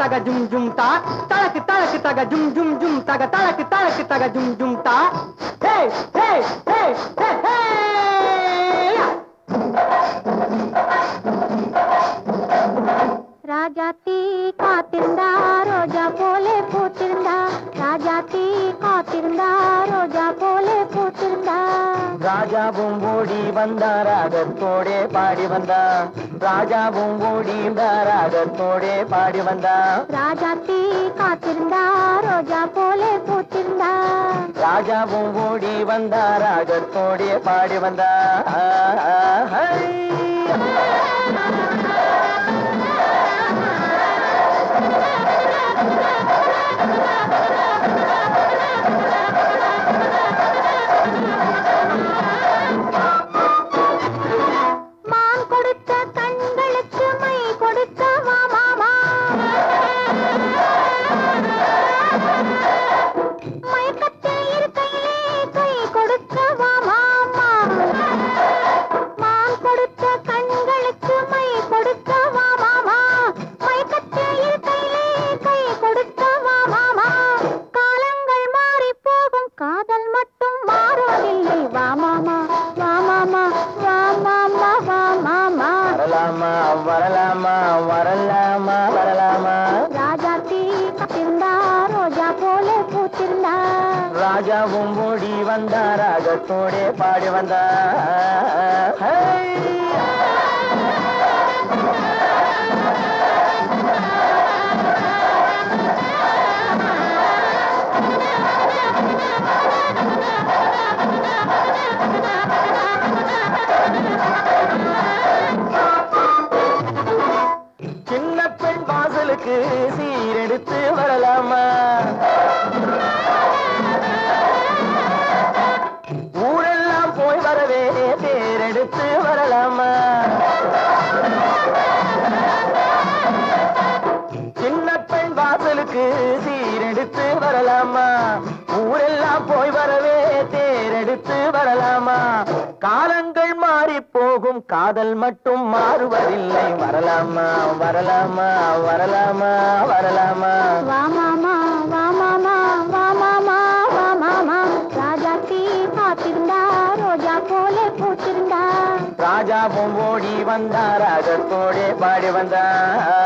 தலக்கு தலக்கு தக ஜும் ஜும் தா தலக்கு தலக்கு தக ஜும் ஜும் ஜும் தக தலக்கு தலக்கு தக ஜும் ஜும் தா ஹே ஹே ஹே ஹே ஹே ராஜாவும் ஓடி வந்தா ராகத்தோடே பாடி வந்தா ராஜாவும் ஓடி வந்தா ராகத்தோடே பாடி வந்தா ராஜாத்தி காத்திருந்தா ரோஜா போலே பூத்திருந்தா. ராஜாவும் ஓடி வந்தா ராகத்தோடே பாடி வந்தா ராஜாவும் ஓடி வந்தார். ராகத்தோடே பாடி வந்தார். தேரெடுத்து வரலாமா? சின்ன பெண் வாசலுக்கு சீரெடுத்து வரலாமா? ஊரெல்லாம் போய் வரவே தேரெடுத்து வரலாமா? காலங்கள் மாறி போகும் காதல் மட்டும் மாறுவதில்லை. வரலாமா வரலாமா வரலாமா வரலாமா? வந்தார் வந்தா பாடி வந்தார்.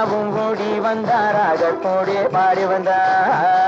ராஜாவும் ஓடி வந்தா ராகத்தோடே பாடி வந்தார்.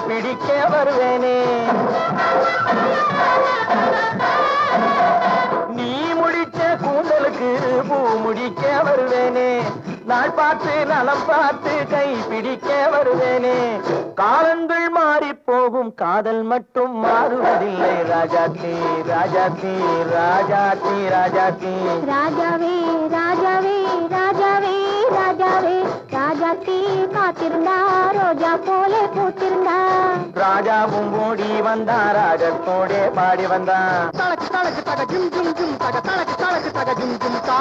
பிடிக்க வருவேனே. நீ முடிச்ச கூந்தலுக்கு பூ முடிக்க வருவேனே. நாள் பார்த்து நலம் பார்த்து கை பிடிக்க வருவேனே. காலங்கள் மாறி போகும் காதல் மட்டும் மாறுவதில்லை ராஜாத்தி ராஜாத்தி ராஜாத்தி ராஜாத்தி ராஜாவே ராஜாவே ராஜாவே ராஜாவே. ராஜாத்தி காத்திருந்தா ரோஜா போலே பூத்திருந்தா. ராஜாவும் ஓடி வந்தா ராஜத்தோடே பாடி வந்தான் தலக்கு தலக்கு தக ஜும் ஜும் ஜும் தக தலக்கு தலக்கு தக ஜும் ஜும் தா.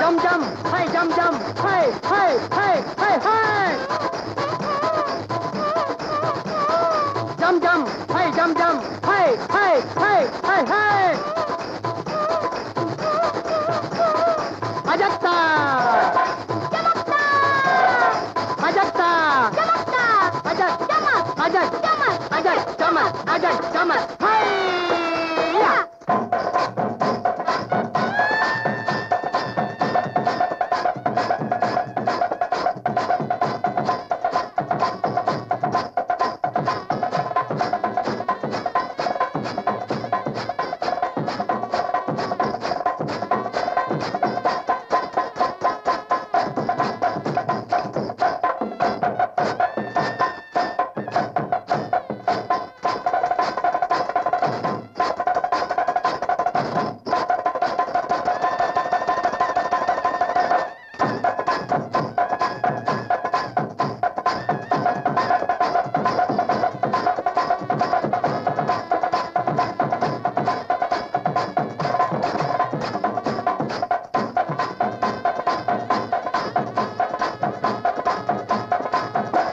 ஜம் ஜம் ஹை ஜம் ஜம் ஹை ஹை ஹை ஹை ஹை.